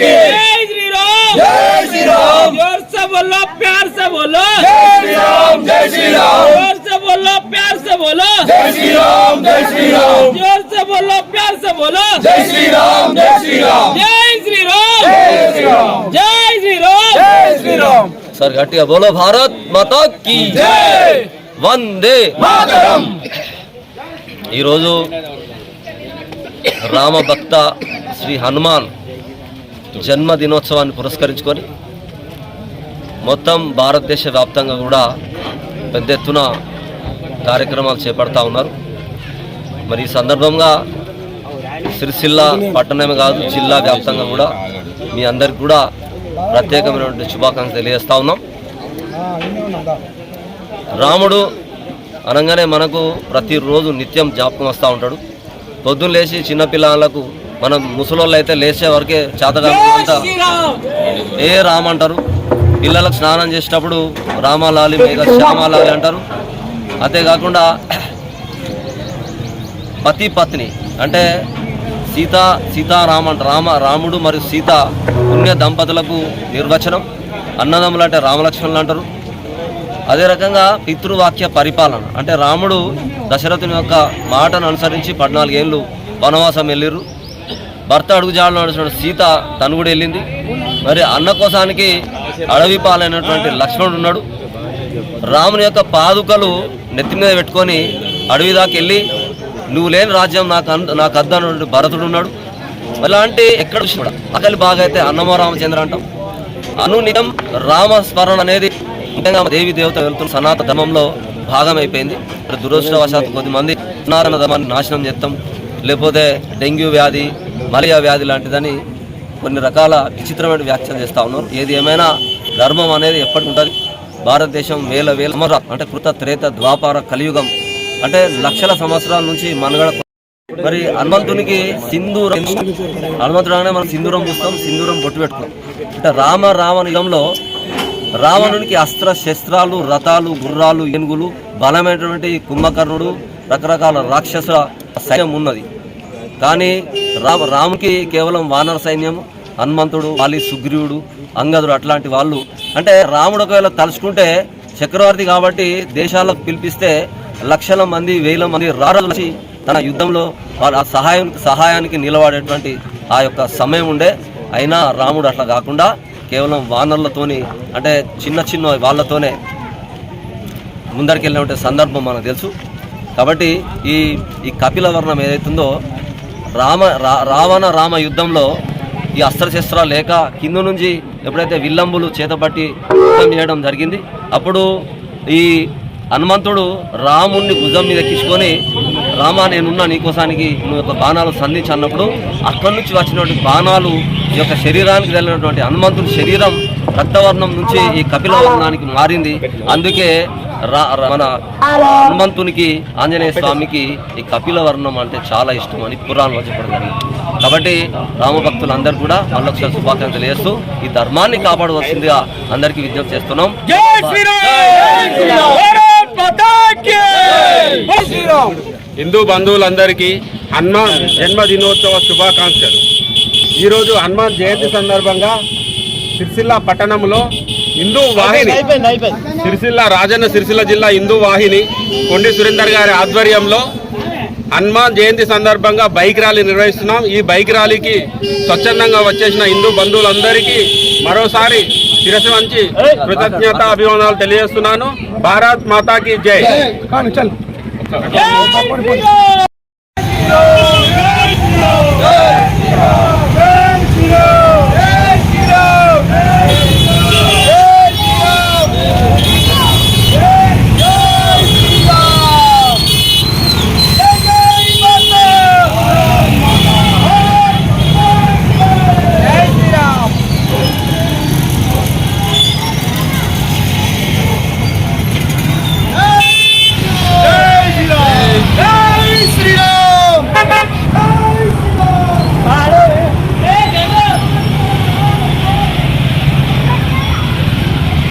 जय श्री राम जय श्री राम ज़ोर से बोलो प्यार से बोलो। जय श्री राम जय श्री राम ज़ोर से बोलो प्यार से बोलो। जय श्री राम जय श्री राम ज़ोर से बोलो प्यार से बोलो। जय श्री राम जय श्री राम जय श्री राम जय श्री राम जय श्री राम जय श्री राम सर घटिया बोलो भारत माता की। जय। वंदे मातरम। ఈరోజు రామభక్త శ్రీ హనుమాన్ జన్మ దినోత్సవాన్ని పురస్కరించుకొని మొత్తం భారతదేశ వ్యాప్తంగా కూడా పెద్ద ఎత్తున కార్యక్రమాలు చేపడతా ఉన్నారు. మరి ఈ సందర్భంగా సిరిసిల్ల పట్టణమే కాదు జిల్లా వ్యాప్తంగా కూడా మీ అందరికి కూడా ప్రత్యేకమైనటువంటి శుభాకాంక్షలు తెలియజేస్తా ఉన్నాం. రాముడు అనగానే మనకు ప్రతిరోజు నిత్యం జ్ఞాపకం వస్తూ ఉంటాడు. పొద్దున్న లేచి చిన్నపిల్లలకు మనం ముసలోళ్ళు అయితే లేచే వరకే చేతగాంతా ఏ రామ్ అంటారు? పిల్లలకు స్నానం చేసేటప్పుడు రామాలాలి మేఘ శ్యామాలాలి అంటారు. అంతేకాకుండా పతి పత్ని అంటే సీతా సీతారామ రామ రాముడు మరియు సీత పుణ్య దంపతులకు నిర్వచనం. అన్నదమ్ములు అంటే రామలక్ష్మణులు అంటారు. అదే రకంగా పితృవాక్య పరిపాలన అంటే రాముడు దశరథుని యొక్క మాటను అనుసరించి పద్నాలుగేళ్ళు వనవాసం వెళ్ళిరు భర్త అడుగుజాడలో నడిచిన సీత తను కూడా వెళ్ళింది. మరి అన్న కోసానికి అడవి పాలైనటువంటి లక్ష్మణుడు ఉన్నాడు. రాముని యొక్క పాదుకలు నెత్తి మీద పెట్టుకొని అడవి దాకా వెళ్ళి నువ్వు లేని రాజ్యం నాకు నాకు అద్దనటువంటి భరతుడు ఉన్నాడు. అలాంటి ఎక్కడ చూసినా అకలి బాగా అయితే అన్నమో రామచంద్ర అంటాం. అనునితం రామస్మరణ అనేది ముఖ్యంగా దేవి దేవత వెళ్తున్న సనాతన ధర్మంలో భాగం అయిపోయింది దురదృష్టవశాత్తు కొద్దిమంది నారాయణ ధర్మాన్ని నాశనం చేస్తాం. లేకపోతే డెంగ్యూ వ్యాధి మలేరియా వ్యాధి లాంటిదని కొన్ని రకాల విచిత్రమైన వ్యాఖ్యలు చేస్తూ ఉన్నారు ఏది ఏమైనా ధర్మం అనేది ఎప్పటి ఉంటుంది? భారతదేశం వేల వేల అమర అంటే కృత త్రేత ద్వాపార కలియుగం అంటే లక్షల సంవత్సరాల నుంచి మనుగడ మరి హనుమంతునికి సింధూరం హనుమంతుడు అనగానే మనం సింధూరం పూస్తాం సింధూరం బొట్టు పెట్టుకున్నాం. అంటే రామ రావణిగంలో రావణునికి అస్త్ర శస్త్రాలు రథాలు గుర్రాలు ఏనుగులు బలమైనటువంటి కుంభకర్ణుడు రకరకాల రాక్షసుల సైన్యం ఉన్నది. కానీ రా రాముకి కేవలం వానర సైన్యం హనుమంతుడు వాలి సుగ్రీవుడు అంగదుడు అట్లాంటి వాళ్ళు. అంటే రాముడు ఒకవేళ తలుచుకుంటే చక్రవర్తి కాబట్టి దేశాలకు పిలిపిస్తే లక్షల మంది వేల మంది రారలసి తన యుద్ధంలో వాళ్ళ ఆ సహాయం సహాయానికి నిలబడేటువంటి ఆ యొక్క సమయం ఉండే. అయినా రాముడు అట్లా కాకుండా కేవలం వానర్లతోని అంటే చిన్న చిన్న వాళ్ళతోనే ముందరికెళ్ళినటువంటి సందర్భం మనకు తెలుసు. కాబట్టి ఈ ఈ కపిల వర్ణం ఏదైతుందో రామ రా- రావణ రామ యుద్ధంలో ఈ అస్త్రశస్త్రాలు లేక కింద నుంచి ఎప్పుడైతే విల్లంబులు చేతపట్టి యుద్ధం చేయడం జరిగింది అప్పుడు ఈ హనుమంతుడు రాముణ్ణి భుజం మీద ఎక్కించుకొని రామా నేనున్నా నీకోసానికి నువ్వు యొక్క బాణాలు సంధించి అన్నప్పుడు అక్కడి నుంచి వచ్చినటువంటి బాణాలు ఈ యొక్క శరీరానికి వెళ్ళినటువంటి హనుమంతుడి శరీరం రక్తవర్ణం నుంచి ఈ కపిలవర్ణానికి మారింది. అందుకే మన హనుమంతునికి ఆంజనేయ స్వామికి ఈ కపిల వర్ణం అంటే చాలా ఇష్టం అని పురాణంలో చెప్పడం జరిగింది. కాబట్టి రామభక్తులందరూ కూడా మళ్ళొకసారి శుభాకాంక్షలు చేస్తూ ఈ ధర్మాన్ని కాపాడవలసిందిగా అందరికీ విజ్ఞప్తి చేస్తున్నాం. జై శ్రీరామ్! భారత్ మాతా కీ జై శ్రీరామ్! హిందూ బంధువులందరికీ హనుమాన్ జన్మదినోత్సవ శుభాకాంక్షలు. ఈరోజు హనుమాన్ జయంతి సందర్భంగా సిరిసిల్ల పట్టణంలో హిందూ వాహిని. సిరిసిల్ల రాజన్న సిరిసిల్ల జిల్లా హిందూ వాహిని కొండి సురేందర్ గారి ఆధ్వర్యంలో హనుమాన్ జయంతి సందర్భంగా బైక్ ర్యాలీ నిర్వహిస్తున్నాం. ఈ బైక్ ర్యాలీకి స్వచ్ఛందంగా వచ్చేసిన హిందూ బంధువులందరికీ మరోసారి శిరస్సు వంచి కృతజ్ఞత అభివందనాలు తెలియజేస్తున్నాను. భారత్ మాతాకి జై.